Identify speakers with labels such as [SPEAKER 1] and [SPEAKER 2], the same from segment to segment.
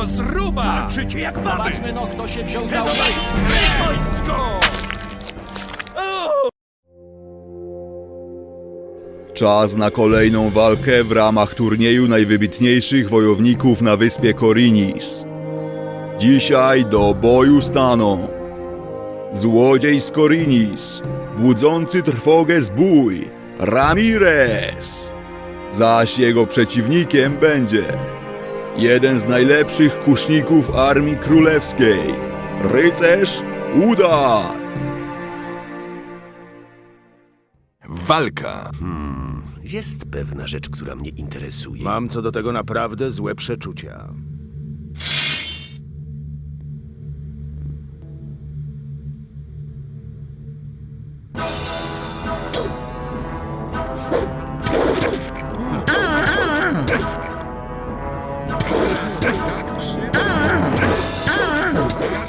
[SPEAKER 1] Rozruba!
[SPEAKER 2] Krzycie jak baby!
[SPEAKER 3] Zobaczmy no, kto się wziął za
[SPEAKER 2] zobaczyć krew! go!
[SPEAKER 4] Czas na kolejną walkę w ramach turnieju najwybitniejszych wojowników na wyspie Korinis. Dzisiaj do boju staną Złodziej z Korinis, budzący trwogę zbój, Ramirez. Zaś jego przeciwnikiem będzie jeden z najlepszych kuszników Armii Królewskiej, rycerz Udar.
[SPEAKER 1] Walka.
[SPEAKER 2] Jest pewna rzecz, która mnie interesuje.
[SPEAKER 5] Mam co do tego naprawdę złe przeczucia.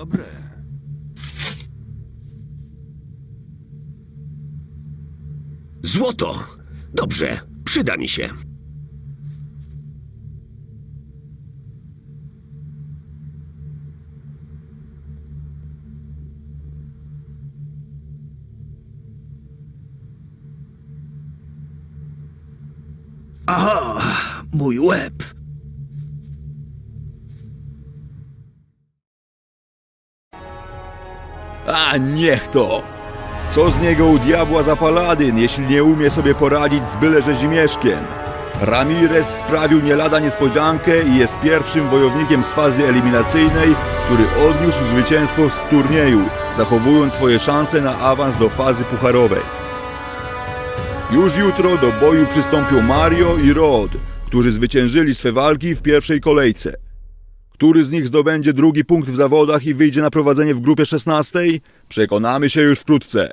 [SPEAKER 2] dobre. Złoto! Dobrze, przyda mi się. Aha, mój łeb.
[SPEAKER 4] A niech to! Co z niego u diabła za paladyn, jeśli nie umie sobie poradzić z byle rzezimieszkiem? Ramirez sprawił nie lada niespodziankę i jest pierwszym wojownikiem z fazy eliminacyjnej, który odniósł zwycięstwo w turnieju, zachowując swoje szanse na awans do fazy pucharowej. Już jutro do boju przystąpią Mario i Rod, którzy zwyciężyli swe walki w pierwszej kolejce. Który z nich zdobędzie drugi punkt w zawodach i wyjdzie na prowadzenie w grupie 16? Przekonamy się już wkrótce.